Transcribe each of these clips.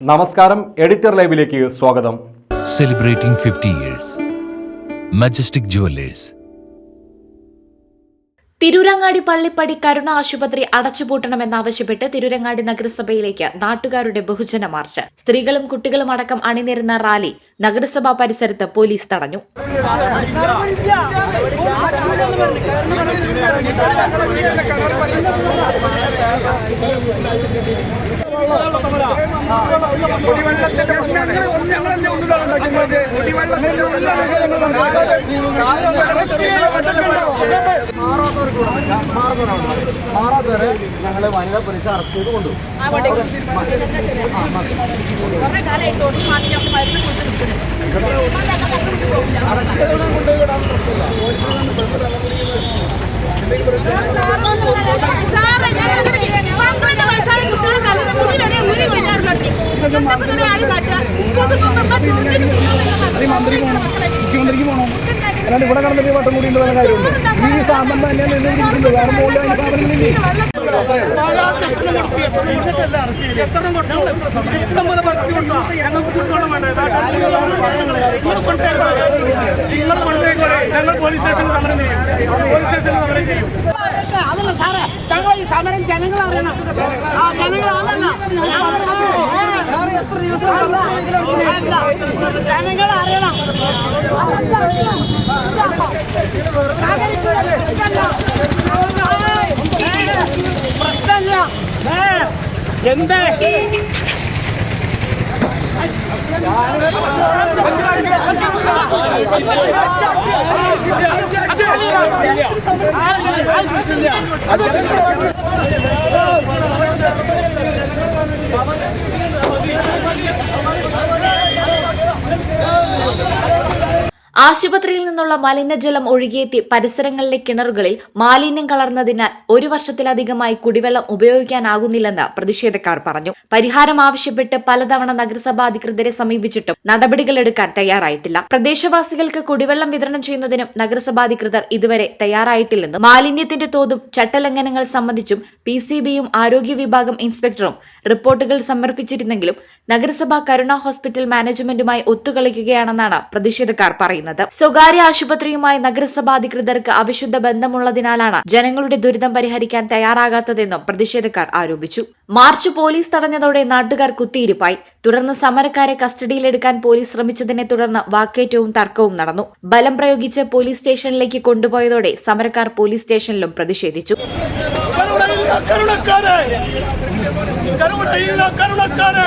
നമസ്കാരം എഡിറ്റർ ലൈവിലേക്ക് സ്വാഗതം. Celebrating fifty years majestic jewellers Tirurangadi Pallippadi Karuna ആശുപത്രി അടച്ചുപൂട്ടണമെന്നാവശ്യപ്പെട്ട് തിരൂരങ്ങാടി നഗരസഭയിലേക്ക് നാട്ടുകാരുടെ ബഹുജന മാർച്ച്. സ്ത്രീകളും കുട്ടികളും അടക്കം അണിനിരുന്ന റാലി നഗരസഭാ പരിസരത്ത് പോലീസ് തടഞ്ഞു. മാറാത്തവരെ ഞങ്ങളെ വനിതാ പോലീസ് അറസ്റ്റ് ചെയ്ത് കൊണ്ടുപോകും. കുറെ കാലമായിട്ട് ഓടി മാറ്റി ഞങ്ങൾ മരുന്ന് കുറിച്ച് നിൽക്കുന്നത് മന്ത്രി പോകണം മുഖ്യമന്ത്രിക്ക് പോകണം അല്ലാണ്ട് ഇവിടെ കടന്നിട്ട് വട്ടം കൂടി ഉള്ള കാര്യമുണ്ട് ഈ സാധനം തന്നെയാണ് എന്നെ വിളിക്കുന്നത് വേറെ മുകളിൽ ഞങ്ങൾ പോലീസ് സ്റ്റേഷനിൽ സമരം ചെയ്യും പോലീസ് സ്റ്റേഷനിൽ സമരം ചെയ്യും അതല്ല സാറേ ഞങ്ങൾ ഈ സമരം ജനങ്ങൾ അറിയണം ആ. ജനങ്ങൾ ജനങ്ങൾ അറിയണം. പ്രശ്നമില്ല എന്തേ? ആശുപത്രിയിൽ നിന്നുള്ള മലിനജലം ഒഴുകിയെത്തി പരിസരങ്ങളിലെ കിണറുകളിൽ മാലിന്യം കളർന്നതിനാൽ ഒരു വർഷത്തിലധികമായി കുടിവെള്ളം ഉപയോഗിക്കാനാകുന്നില്ലെന്ന് പ്രതിഷേധക്കാർ പറഞ്ഞു. പരിഹാരം ആവശ്യപ്പെട്ട് പലതവണ നഗരസഭാ അധികൃതരെ സമീപിച്ചിട്ടും നടപടികൾ എടുക്കാൻ തയ്യാറായിട്ടില്ല. പ്രദേശവാസികൾക്ക് കുടിവെള്ളം വിതരണം ചെയ്യുന്നതിനും നഗരസഭാ അധികൃതർ ഇതുവരെ തയ്യാറായിട്ടില്ലെന്നും മാലിന്യത്തിന്റെ തോതും ചട്ടലംഘനങ്ങൾ സംബന്ധിച്ചും പി സി ബിയും ആരോഗ്യ വിഭാഗം ഇൻസ്പെക്ടറും റിപ്പോർട്ടുകൾ സമർപ്പിച്ചിരുന്നെങ്കിലും നഗരസഭ കരുണ ഹോസ്പിറ്റൽ മാനേജ്മെന്റുമായി ഒത്തുകളിക്കുകയാണെന്നാണ് പ്രതിഷേധക്കാർ പറയുന്നത്. സ്വകാര്യ ആശുപത്രിയുമായി നഗരസഭാ അധികൃതർക്ക് അവിശുദ്ധ ബന്ധമുള്ളതിനാലാണ് ജനങ്ങളുടെ ദുരിതം പരിഹരിക്കാൻ തയ്യാറാകാത്തതെന്നും പ്രതിഷേധക്കാർ ആരോപിച്ചു. മാർച്ച് പോലീസ് തടഞ്ഞതോടെ നാട്ടുകാർ കുത്തിയിരിപ്പായി. തുടർന്ന് സമരക്കാരെ കസ്റ്റഡിയിലെടുക്കാൻ പോലീസ് ശ്രമിച്ചതിനെ തുടർന്ന് വാക്കേറ്റവും തർക്കവും നടന്നു. ബലം പ്രയോഗിച്ച് പോലീസ് സ്റ്റേഷനിലേക്ക് കൊണ്ടുപോയതോടെ സമരക്കാർ പോലീസ് സ്റ്റേഷനിലും പ്രതിഷേധിച്ചു. കരുണക്കാരെ! കരുണക്കാരെ!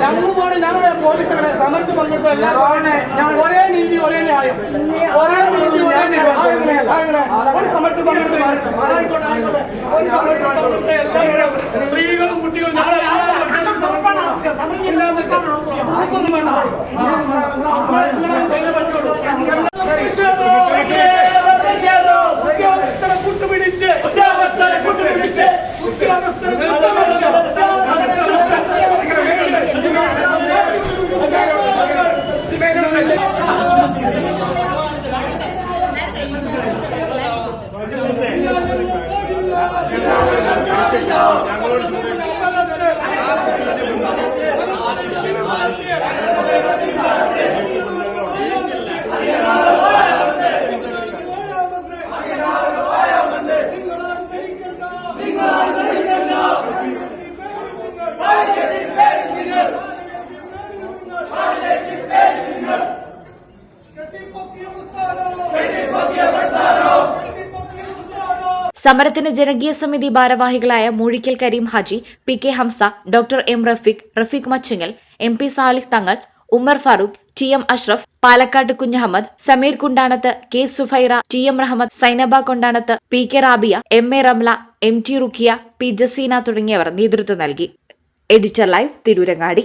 ഞങ്ങൾ പോണ ഞങ്ങൾ പോലീസുകളെ സമരത്ത് പങ്കെടുത്ത എല്ലാവരും ഒരേ നീതി ഒരേ ന്യായം. ഒരേ നീതി ഒരേ ന്യായം. ഒരു സമരത്ത് പങ്കെടുത്ത. ഒരു സമരത്ത് പങ്കെടുത്ത എല്ലാവരും. സ്ത്രീകളും കുട്ടികളും ഞങ്ങളെല്ലാവരും ഇല്ലാതെ ഗ്രൂപ്പൊന്നും വേണ്ട ഞങ്ങളോട് സമരത്തിന് ജനകീയ സമിതി ഭാരവാഹികളായ Moozhikkal Kareem Haji P K Hamsa doctor M Rafeeq Rafeeq Machingal M P Salih Thangal Ummer Farooq T M Ashraf Palakkatt Kunhahammed Sameer Kundanath K Sufaira T M Rahmad Sainaba Kondanath P K Rabiya M A Ramla M T Rukhiya P Jaseena തുടങ്ങിയവർ നേതൃത്വം നൽകി. Editor live Tirurangadi.